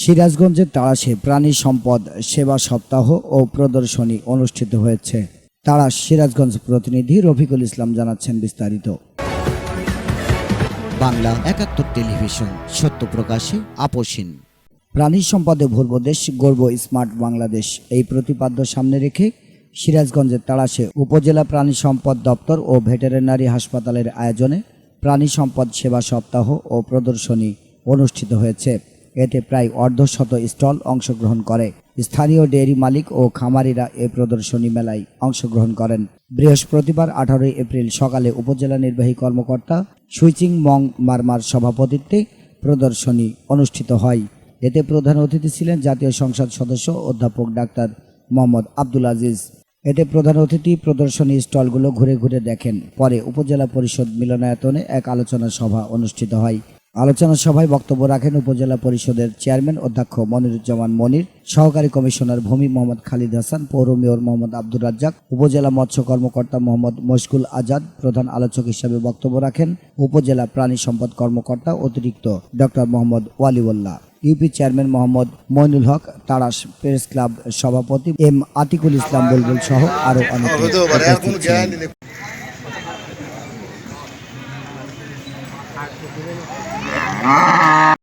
সিরাজগঞ্জের তাড়াশে প্রাণী সম্পদ সেবা সপ্তাহ ও প্রদর্শনী অনুষ্ঠিত হয়েছে। তারা সিরাজগঞ্জ প্রতিনিধি রফিকুল ইসলাম জানাচ্ছেন বিস্তারিত। বাংলা একাত্তর টেলিভিশন সত্য প্রকাশে আপোষহীন প্রাণী সম্পদে ভূর্বদেশ গর্ব স্মার্ট বাংলাদেশ। এই প্রতিপাদ্য সামনে রেখে সিরাজগঞ্জের তাড়াশে উপজেলা প্রাণী সম্পদ দপ্তর ও ভেটেরিনারি হাসপাতালের আয়োজনে প্রাণী সম্পদ সেবা সপ্তাহ ও প্রদর্শনী অনুষ্ঠিত হয়েছে। এতে প্রায় অর্ধশত স্টল অংশগ্রহণ করে। স্থানীয় ডেয়ারি মালিক ও খামারিরা এ প্রদর্শনী মেলায় অংশগ্রহণ করেন। বৃহস্পতিবার আঠারোই এপ্রিল সকালে উপজেলা নির্বাহী কর্মকর্তা সুইচিং মং মারমার সভাপতিত্বে প্রদর্শনী অনুষ্ঠিত হয়। এতে প্রধান অতিথি ছিলেন জাতীয় সংসদ সদস্য অধ্যাপক ডাক্তার মোহাম্মদ আব্দুল আজিজ। এতে প্রধান অতিথি প্রদর্শনী স্টলগুলো ঘুরে ঘুরে দেখেন। পরে উপজেলা পরিষদ মিলনায়তনে এক আলোচনা সভা অনুষ্ঠিত হয়। আলোচনা সভায় বক্তব্য রাখেন উপজেলা পরিষদের চেয়ারম্যান অধ্যক্ষ মনিরুজ্জামান মনির, সহকারী কমিশনার ভূমি মোহাম্মদ খালিদ হাসান, পৌর মেয়র মোহাম্মদ আব্দুর রাজ্জাক, উপজেলা মৎস্য কর্মকর্তা মোহাম্মদ মশকুল আজাদ, প্রধান আলোচক হিসেবে বক্তব্য রাখেন উপজেলা প্রাণী সম্পদ কর্মকর্তা অতিরিক্ত doctor Mohammad Waliullah. UP chairman Mohammad Moinul Haque, Taras press club সভাপতি এম আতিকুল ইসলাম বুলবুল সহ আরও অনেকে আর